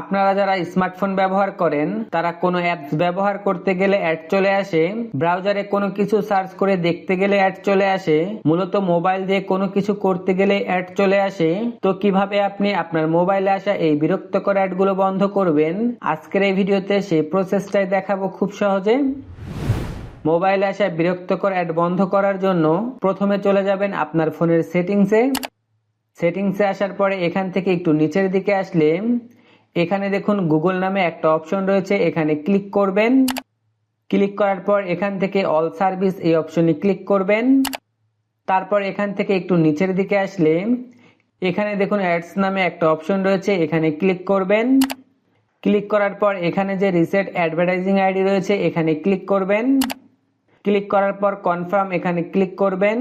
আপনারা যারা স্মার্টফোন ব্যবহার করেন, তারা কোনো অ্যাপস ব্যবহার করতে গেলে অ্যাড চলে আসে। ব্রাউজারে কোনো কিছু সার্চ করে দেখতে গেলে অ্যাড চলে আসে। মূলত মোবাইল দিয়ে কোনো কিছু করতে গেলে অ্যাড চলে আসে। তো কীভাবে আপনি আপনার মোবাইলে আসা এই বিরক্তকর অ্যাডগুলো বন্ধ করবেন? আজকের এই ভিডিওতে সেই প্রসেসটাই দেখাবো খুব সহজে। মোবাইলে আসা বিরক্তকর অ্যাড বন্ধ করার জন্য প্রথমে চলে যাবেন আপনার ফোনের সেটিংসে। সেটিংসে আসার পরে এখান থেকে একটু নিচের দিকে আসলে এখানে দেখুন গুগল নামে একটা অপশন রয়েছে, এখানে ক্লিক করবেন। ক্লিক করার পর এখান থেকে অল সার্ভিস এই অপশনে ক্লিক করবেন। তারপর এখান থেকে একটু নিচের দিকে আসলে, এখানে দেখুন অ্যাডস নামে একটা অপশন রয়েছে, এখানে ক্লিক করবেন। ক্লিক করার পর এখানে যে রিসেট অ্যাডভার্টাইজিং আইডি রয়েছে, এখানে ক্লিক করবেন। ক্লিক করার পর কনফার্ম এখানে ক্লিক করবেন।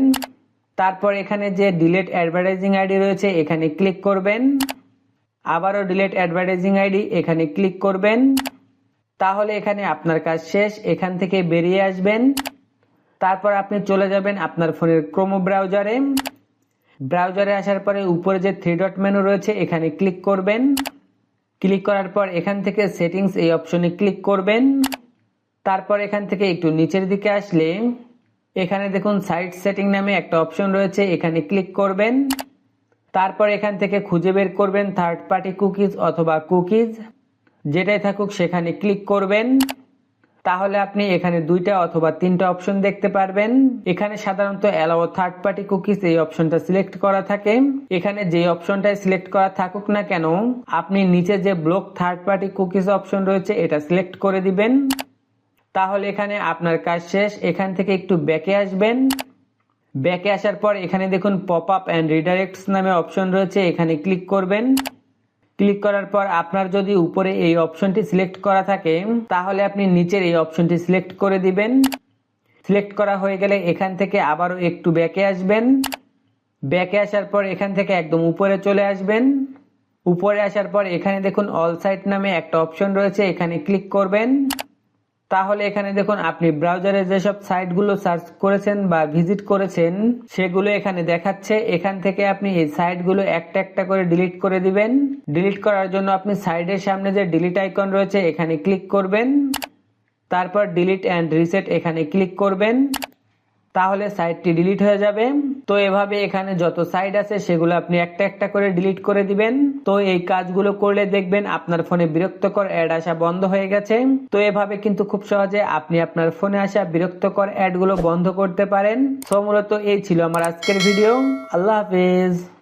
তারপর এখানে যে ডিলেট অ্যাডভার্টাইজিং আইডি রয়েছে, এখানে ক্লিক করবেন। আবারও ডিলেট অ্যাডভার্টাইজিং আইডি এখানে ক্লিক করবেন। তাহলে এখানে আপনার কাজ শেষ, এখান থেকে বেরিয়ে আসবেন। তারপর আপনি চলে যাবেন আপনার ফোনের ক্রোমো ব্রাউজারে ব্রাউজারে আসার পরে উপরে যে থ্রি ডট মেনু রয়েছে, এখানে ক্লিক করবেন। ক্লিক করার পর এখান থেকে সেটিংস এই অপশনে ক্লিক করবেন। তারপর এখান থেকে একটু নিচের দিকে আসলে, এখানে দেখুন সাইট সেটিং নামে একটা অপশন রয়েছে, এখানে ক্লিক করবেন। তারপর এখান থেকে খুঁজে বের করবেন থার্ড পার্টি কুকিজ অথবা কুকিজ যেটাই থাকুক সেখানে ক্লিক করবেন। তাহলে আপনি এখানে দুইটা অথবা তিনটা অপশন দেখতে পারবেন। এখানে সাধারণত অ্যালাও থার্ড পার্টি কুকিজ এই অপশনটা সিলেক্ট করা থাকে। এখানে যে অপশনটাই সিলেক্ট করা থাকুক না কেন, আপনি নিচে যে block third party cookies option রয়েছে এটা সিলেক্ট করে দিবেন। তাহলে এখানে আপনার কাজ শেষ। এখান থেকে একটু ব্যাকে আসবেন। ব্যাকে আসার পর এখানে দেখুন পপ আপ অ্যান্ড রিডাইরেক্টস নামে অপশন রয়েছে, এখানে ক্লিক করবেন। ক্লিক করার পর আপনার যদি উপরে এই অপশনটি সিলেক্ট করা থাকে, তাহলে আপনি নিচের এই অপশনটি সিলেক্ট করে দিবেন। সিলেক্ট করা হয়ে গেলে এখান থেকে আবারও একটু ব্যাকে আসবেন। ব্যাকে আসার পর এখান থেকে একদম উপরে চলে আসবেন। উপরে আসার পর এখানে দেখুন অল সাইট নামে একটা অপশন রয়েছে, এখানে ক্লিক করবেন। তাহলে এখানে দেখুন, আপনি ব্রাউজারে যেসব সাইটগুলো সার্চ করেছেন বা ভিজিট করেছেন, সেগুলো এখানে দেখাচ্ছে। এখান থেকে আপনি এই সাইটগুলো একটা একটা করে ডিলিট করে দিবেন। ডিলিট করার জন্য আপনি সাইডের সামনে যে ডিলিট আইকন রয়েছে, এখানে ক্লিক করবেন। তারপর ডিলিট অ্যান্ড রিসেট এখানে ক্লিক করবেন। তাহলে সাইটটি ডিলিট হয়ে যাবে। তো এভাবে এখানে যত সাইট আছে সেগুলো আপনি একটা একটা করে ডিলিট করে দিবেন। তো এই কাজগুলো করলে দেখবেন আপনার ফোনে বিরক্তকর অ্যাড আসা বন্ধ হয়ে গেছে। তো এভাবে কিন্তু খুব সহজে আপনি আপনার ফোনে আসা বিরক্তকর অ্যাডগুলো বন্ধ করতে পারেন। তো মূলত এই ছিল আমার আজকের ভিডিও। আল্লাহ হাফেজ।